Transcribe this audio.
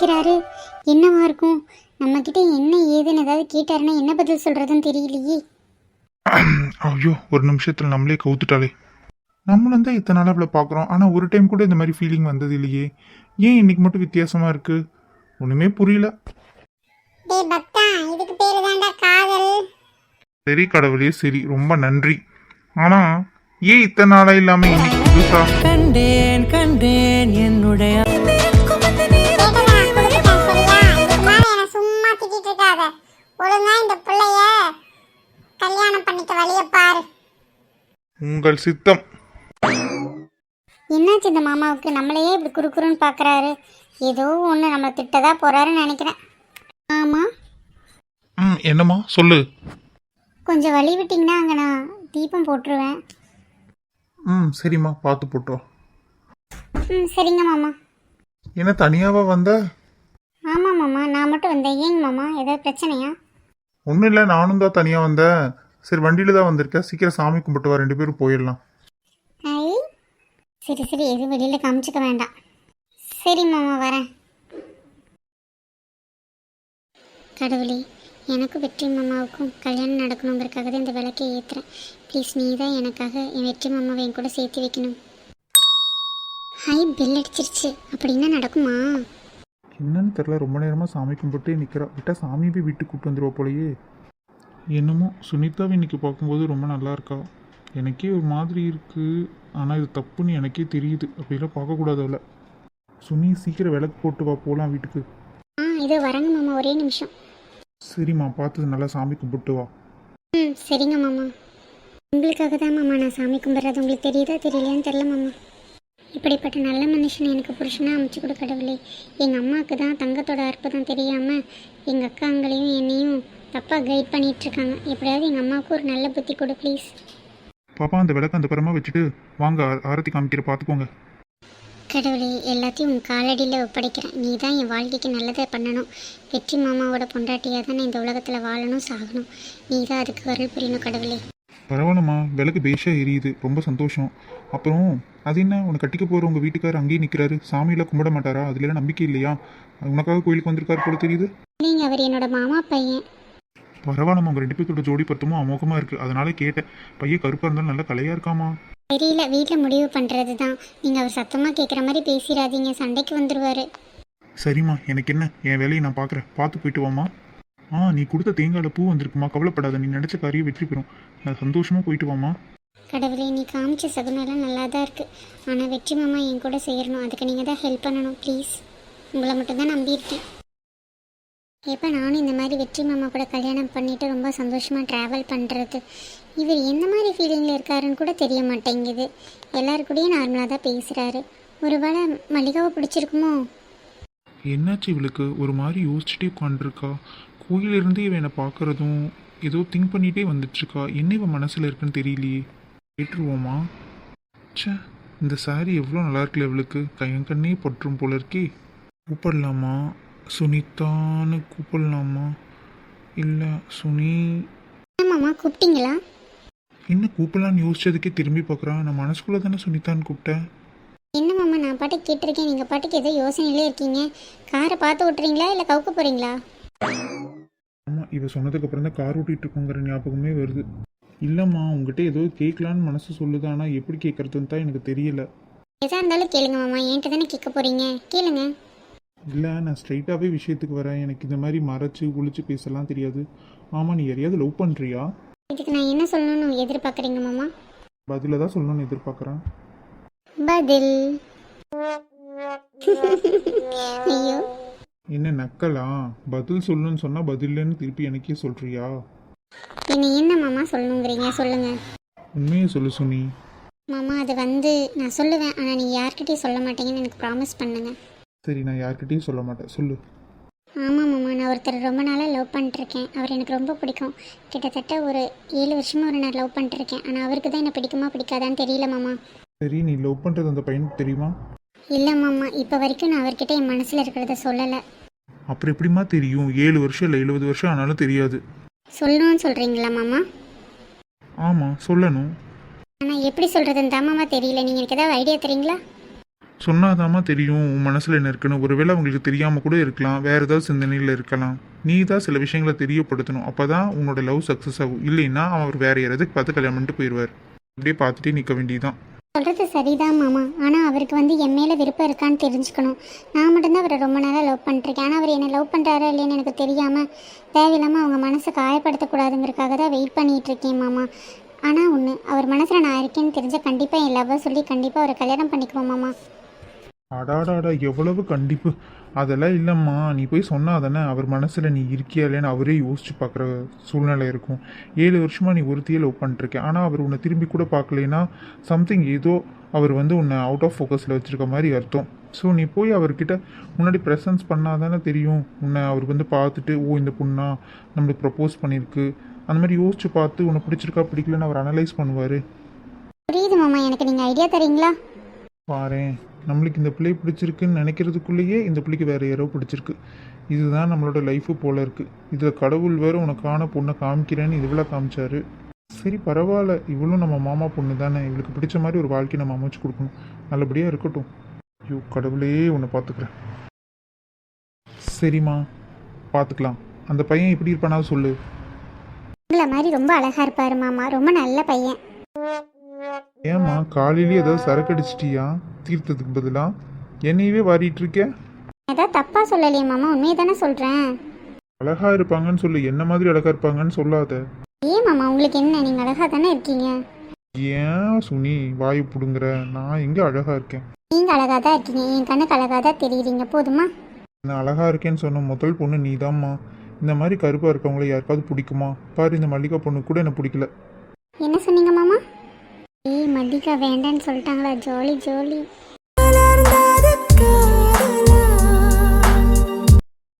நிற்கிறாரு என்னவா இருக்கும்? நம்மக்கிட்ட என்ன ஏதுன்னு ஏதாவது கேட்டாருன்னா என்ன பதில் சொல்கிறதுன்னு தெரியலையே. ஐயோ ஒரு நிமிஷத்தில் நம்மளே கவுத்துட்டாலே. நம்மளும் தான் இத்தனை நாள் அவளை பார்க்குறோம். ஆனால் ஒரு டைம் கூட இந்த மாதிரி ஃபீலிங் வந்தது இல்லையே. ஏன் இன்னைக்கு மட்டும் வித்தியாசமாக இருக்கு? ஒன்றுமே புரியல. சரி கடவுளே சரி. ரொம்ப நன்றி. ஆனால் ஏன் இத்தனை நாளாக இல்லாமல் இன்னைக்கு புதுசா கண்டேன் கண்டேன் என்னுடைய ஒழுங்கா இந்த பிள்ளைய கல்யாணம் பண்ணிக்க வழிய பாரு. உங்கள் சித்தம். என்னாச்சு இந்த மாமாவுக்கு? நம்மளையே இப்படி குறுக்குறுன்னு பார்க்குறாரு ஏதோ ஒன்று நம்மளை திட்டதா போறாருன்னு நினைக்கிறேன். ஆமாம் ம் என்னம்மா? சொல்லு. கொஞ்சம் வழி விட்டிங்கன்னா அங்கே நான் தீபம் போட்டுருவேன். ம் சரிம்மா. பார்த்து போட்டு வா ம் சரிங்க மாமா. என்ன தனியாவா வந்த? ஆமாம் மாமா நான் மட்டும் வந்தேன். ஏங்க மாமா ஏதாவது பிரச்சனையா? ஒன்றும் இல்லை நானும் தான் தனியாக வந்தேன். சரி வண்டியில் தான் வந்திருக்கேன். சீக்கிரம் சாமி கும்பிட்டு வா ரெண்டு பேரும் போயிடலாம். ஐ சரி சரி எதுவும் வெளியில் காமிச்சிக்க வேண்டாம். சரி மாமா வரேன். கடவுளே எனக்கும் வெற்றி மாமாவுக்கும் கல்யாணம் நடக்கணுங்கிறக்காக தான் இந்த விளக்கை ஏற்றுறேன் ப்ளீஸ் நீ தான் எனக்காக என் வெற்றி மாமாவை என் கூட சேர்த்து வைக்கணும். ஹை பெல் அடிச்சிருச்சு. அப்படின்னா நடக்குமா? என்னன்னு தெரில ரொம்ப நேரமாக சாமி கும்பிட்டே நிற்கிறா விட்டா சாமியை போய் வீட்டுக்கு கூப்பிட்டு வந்துடுவா போலயே. என்னமோ சுனிதாவை இன்னைக்கு பார்க்கும்போது ரொம்ப நல்லா இருக்கா? எனக்கே ஒரு மாதிரி இருக்குது ஆனால் இது தப்புன்னு எனக்கே தெரியுது. அப்படிலாம் பார்க்கக்கூடாது அவளை. சுனி சீக்கிரம் விளக்கு போட்டு வா போகலாம் வீட்டுக்கு. ஆ இதோ வரேங்க மாமா ஒரே நிமிஷம். சரிம்மா பார்த்து நல்லா சாமி கும்பிட்டு வா. ம் சரிங்க மாமா. உங்களுக்காக தான் மாமா நான் சாமி கும்பிட்றது உங்களுக்கு தெரியுதா தெரியலையான்னு தெரில மாமா. இப்படிப்பட்ட நல்ல மனுஷன் எனக்கு புருஷனாக அமைச்சு கொடு கடவுளே. எங்கள் அம்மாவுக்கு தான் தங்கத்தோட அற்புதம் தெரியாமல் எங்கள் அக்காங்களையும் என்னையும் தப்பாக கைட் பண்ணிட்டு இருக்காங்க. எப்படியாவது எங்கள் அம்மாவுக்கு ஒரு நல்ல புத்தி கொடு ப்ளீஸ் பாப்பா அந்த விளக்கு அந்த பரமா வச்சுட்டு வாங்க ஆரத்தி காமிக்கிற பார்த்துக்கோங்க கடவுளே எல்லாத்தையும் உன் காலடியில் ஒப்படைக்கிறேன். நீ தான் என் வாழ்க்கைக்கு நல்லதை பண்ணணும். வெற்றி மாமாவோட பொண்டாட்டியாக தான் நான் இந்த உலகத்தில் வாழணும் சாகணும். நீ தான் அதுக்கு அருள் புரியணும் கடவுளே. பரவாயில்லம்மா. விளக்கு பேஷா எரியுது. ரொம்ப சந்தோஷம். அப்புறம் அது என்ன? உன்னை கட்டிக்க போகிற உங்கள் வீட்டுக்காரர் அங்கேயே நிற்கிறாரு சாமியெல்லாம் கும்பிட மாட்டாரா? அதுல நம்பிக்கை இல்லையா? உனக்காக கோயிலுக்கு வந்திருக்காரு போல தெரியுது. இல்லைங்க அவர் என்னோட மாமா பையன். பரவாயில்லம்மா. உங்கள் ரெண்டு பேர்த்தோட ஜோடி பொருத்தமும் அமோகமாக இருக்குது அதனால கேட்டேன். பையன் கருப்பாக இருந்தாலும் நல்லா கலையாக இருக்காமா தெரியல. வீட்டில் முடிவு பண்ணுறது தான் நீங்கள் அவர் சத்தமாக கேட்குற மாதிரி பேசிடாதீங்க சண்டைக்கு வந்துடுவார் சரிம்மா. எனக்கு என்ன? என் வேலையை நான் பார்க்குறேன் பார்த்து போயிட்டு வாம்மா. ஆ நீ கொடுத்த தேங்காயில் பூ வந்திருக்குமா? கவலைப்படாத நீ நினச்ச காரியம் வெற்றி பெறும். நான் சந்தோஷமாக போயிட்டு வாமா கடவுளே நீ காமிச்ச சகுனெல்லாம் நல்லா தான் இருக்குது ஆனால் வெற்றி மாமா என் கூட செய்யணும் அதுக்கு நீங்கள் தான் ஹெல்ப் பண்ணணும் ப்ளீஸ் உங்களை மட்டும்தான் நம்பியிருக்கேன். எப்போ நானும் இந்த மாதிரி வெற்றி மாமா கூட கல்யாணம் பண்ணிட்டு ரொம்ப சந்தோஷமாக ட்ராவல் பண்ணுறது இவர் எந்த மாதிரி ஃபீலிங்கில் இருக்காருன்னு கூட தெரிய மாட்டேங்குது. எல்லாருக்கூடயும் நார்மலாக தான் பேசுகிறாரு ஒருவேளை மல்லிகாவை பிடிச்சிருக்குமோ? என்னாச்சு இவளுக்கு? ஒரு மாதிரி யோசிச்சுட்டே உட்காந்துருக்கா கோயிலிருந்து இவன் என்னை பார்க்குறதும் ஏதோ திங்க் பண்ணிகிட்டே வந்துட்டுருக்கா என்ன இவன் மனசில் இருக்குன்னு தெரியலையே. கேட்டுருவோமா? ச்சே இந்த saree எவ்வளோ நல்லா இருக்குல்ல இவளுக்கு. கையன் கண்ணே பற்றும் போல இருக்கே. கூப்பிடலாமா? சுனிதான்னு கூப்பிடலாமா? இல்லை சுனி. என்ன மாமா கூப்பிட்டீங்களா? என்ன கூப்பிடலான்னு யோசிச்சதுக்கே திரும்பி பார்க்குறான் நான் மனசுக்குள்ளே தானே சுனிதான்னு கூப்பிட்டேன். என்ன மாமா நான் பாட்டுக்கு கேட்டிருக்கேன். நீங்கள் பாட்டுக்கு ஏதோ யோசனையிலே இருக்கீங்க. காரை பார்த்து ஓட்டுறீங்களா இல்லை கவுக்க போகிறீங்களா ஆமாம் இவ சொன்னதுக்கு அப்புறம் தான் கார் ஓட்டிகிட்டு இருக்கோங்கிற ஞாபகமே வருது. இல்லைம்மா உங்ககிட்ட ஏதோ கேட்கலான்னு மனசு சொல்லுது. ஆனால் எப்படி கேட்குறதுன்னு தான் எனக்கு தெரியல. எதாக இருந்தாலும் கேளுங்க மாமா என்கிட்ட தானே கேட்க போகிறீங்க கேளுங்க. இல்லை நான் ஸ்ட்ரைட்டாகவே விஷயத்துக்கு வரேன். எனக்கு இந்த மாதிரி மறைச்சு ஒளிச்சு பேசலாம் தெரியாது. ஆமாம் நீ யாரையாவது லவ் பண்ணுறியா இதுக்கு நான் என்ன சொல்லணும்னு எதிர்பார்க்குறீங்க மாமா? பதில தான் சொல்லணும்னு எதிர்பார்க்குறேன். பதில். ஐயோ. என்ன நக்கலா? பதில் சொல்லணும்னு சொன்னால் பதில்லன்னு திருப்பி எனக்கே சொல்கிறியா என்ன என்ன மாமா சொல்லணுங்கிறீங்க? சொல்லுங்க. உண்மையை சொல்லு சுனி. மாமா அது வந்து நான் சொல்லுவேன். ஆனால் நீங்கள் யார்கிட்டயும் சொல்ல மாட்டீங்கன்னு எனக்கு ப்ராமிஸ் பண்ணுங்க. சரி நான் யார்கிட்டயும் சொல்ல மாட்டேன். சொல்லு. ஆமாம் மாமா நான் ஒருத்தர் ரொம்ப நாளாக லவ் பண்ணிட்டுருக்கேன். அவர் எனக்கு ரொம்ப பிடிக்கும். கிட்டத்தட்ட ஒரு ஏழு வருஷமாக ஒரு நான் லவ் பண்ணிட்டுருக்கேன். ஆனால் அவருக்கு தான் என்ன பிடிக்குமா பிடிக்காதான்னு தெரியல மாமா. சரி நீ லவ் பண்ணுறது அந்த பையனுக்கு தெரியுமா? இல்லை மாமா இப்போ வரைக்கும் நான் அவர்கிட்ட என் மனசில் இருக்கிறத சொல்லலை. அப்புறம் எப்படிம்மா தெரியும்? ஏழு வருஷம் இல்லை எழுபது வருஷம் ஆனாலும் தெரியாது. சொல்லணும்னு சொல்கிறீங்களா மாமா? ஆமாம் சொல்லணும். ஆனால் எப்படி சொல்கிறதுன்னு தான் மாமா தெரியல. நீங்கள் எனக்கு ஏதாவது ஐடியா தரீங்களா? சொன்னாதாம்மா தெரியும் உன் மனசில் என்ன இருக்குன்னு. ஒருவேளை அவங்களுக்கு தெரியாமல் கூட இருக்கலாம். வேறு ஏதாவது சிந்தனையில் இருக்கலாம். நீ தான் சில விஷயங்களை தெரியப்படுத்தணும். அப்போ தான் உன்னோட லவ் சக்ஸஸ் ஆகும். இல்லைன்னா அவர் வேறு யாராவதுக்கு பார்த்து கல்யாணம் பண்ணிட்டு போயிடுவார் அப்படியே பார்த்துட்டே நிற்க வேண்டியதுதான். சொல்கிறது சரிதான் மாமா. ஆனால் அவருக்கு வந்து என் மேலே விருப்பம் இருக்கான்னு தெரிஞ்சுக்கணும். நான் மட்டும்தான் அவரை ரொம்ப நேரம் லவ் பண்ணிருக்கேன் ஆனால் அவர் என்னை லவ் பண்ணுறாரா இல்லைன்னு எனக்கு தெரியாமல் தேவையில்லாமல் அவங்க மனசை காயப்படுத்தக்கூடாதுங்கிறதுக்காக தான் வெயிட் பண்ணிகிட்டு இருக்கேன் மாமா. ஆனால் ஒன்று அவர் மனசில் நான் இருக்கேன்னு தெரிஞ்சால் கண்டிப்பாக என் லவ்வை சொல்லி கண்டிப்பாக அவரை கல்யாணம் பண்ணிக்குவோம் மாமா. அடாடாடா எவ்வளவு கண்டிப்பு. அதெல்லாம் இல்லைம்மா நீ போய் சொன்னா தானே அவர் மனசில் நீ இருக்கியா இல்லைன்னு அவரே யோசிச்சு பார்க்குற சூழ்நிலை இருக்கும். ஏழு வருஷமாக நீ ஒருத்தையே லவ் பண்ணிருக்க ஆனால் அவர் உன்னை திரும்பி கூட பார்க்கலைன்னா சம்திங் ஏதோ அவர் வந்து உன்னை அவுட் ஆஃப் ஃபோக்கஸில் வச்சுருக்க மாதிரி அர்த்தம். ஸோ நீ போய் அவர்கிட்ட முன்னாடி ப்ரெசன்ஸ் பண்ணால் தானே தெரியும். உன்னை அவர் வந்து பார்த்துட்டு ஓ இந்த பொண்ணா நம்மளுக்கு ப்ரப்போஸ் பண்ணியிருக்கு. அந்த மாதிரி யோசிச்சு பார்த்து உன்னை பிடிச்சிருக்கா பிடிக்கலன்னு அவர் அனலைஸ் பண்ணுவார். புரியுது மாமா எனக்கு நீங்கள் ஐடியா தரீங்களா? பாரேன். நம்மளுக்கு இந்த பிள்ளை பிடிச்சிருக்குன்னு நினைக்கிறதுக்குள்ளேயே இந்த பிள்ளைக்கு வேற யாரோ பிடிச்சிருக்கு. இதுதான் நம்மளோட லைஃபு போல இருக்கு. இதில் கடவுள் வேற உனக்கான பொண்ணை காமிக்கிறேன்னு இதுவெல்லாம் காமிச்சாரு. சரி பரவாயில்ல. இவளும் நம்ம மாமா பொண்ணு தானே. இவளுக்கு பிடிச்ச மாதிரி ஒரு வாழ்க்கையை நம்ம அமைச்சு கொடுக்கணும். நல்லபடியாக இருக்கட்டும். ஐயோ கடவுளே உன்னை பார்த்துக்கிறேன். சரிம்மா பார்த்துக்கலாம். அந்த பையன் எப்படி இருப்பானா சொல்லு. மாதிரி ரொம்ப அழகாக இருப்பாரு மாமா. ரொம்ப நல்ல பையன். ஏம்மா காலையிலேயே ஏதாவது சரக்கு அடிச்சிட்டியா? தீர்த்தத்துக்கு பதிலாக என்னையவே வாரிட்டு இருக்க? ஏதாவது தப்பாக சொல்லலையே மாமா உண்மையை தானே சொல்கிறேன் அழகா இருப்பாங்கன்னு சொல்லு என்ன மாதிரி அழகா இருப்பாங்கன்னு சொல்லாத. ஏன் மாமா உங்களுக்கு என்ன? நீங்கள் அழகாக தானே இருக்கீங்க. ஏன் சுனி வாயு புடுங்குற? நான் எங்க அழகா இருக்கேன்? நீங்கள் அழகாக தான் இருக்கீங்க. என் கண்ணுக்கு அழகாக தான் தெரியுறீங்க. போதுமா? நான் அழகா இருக்கேன்னு சொன்ன முதல் பொண்ணு நீதாம்மா. இந்த மாதிரி கருப்பா இருக்கவங்கள யாருக்காவது பிடிக்குமா? பாரு இந்த மல்லிகா பொண்ணு கூட எனக்கு பிடிக்கல. என்ன சொன்னீங்க மாமா? ஏய் மதிக்கா வேண்டான்னு சொல்லிட்டாங்களா? ஜோலி ஜோலி.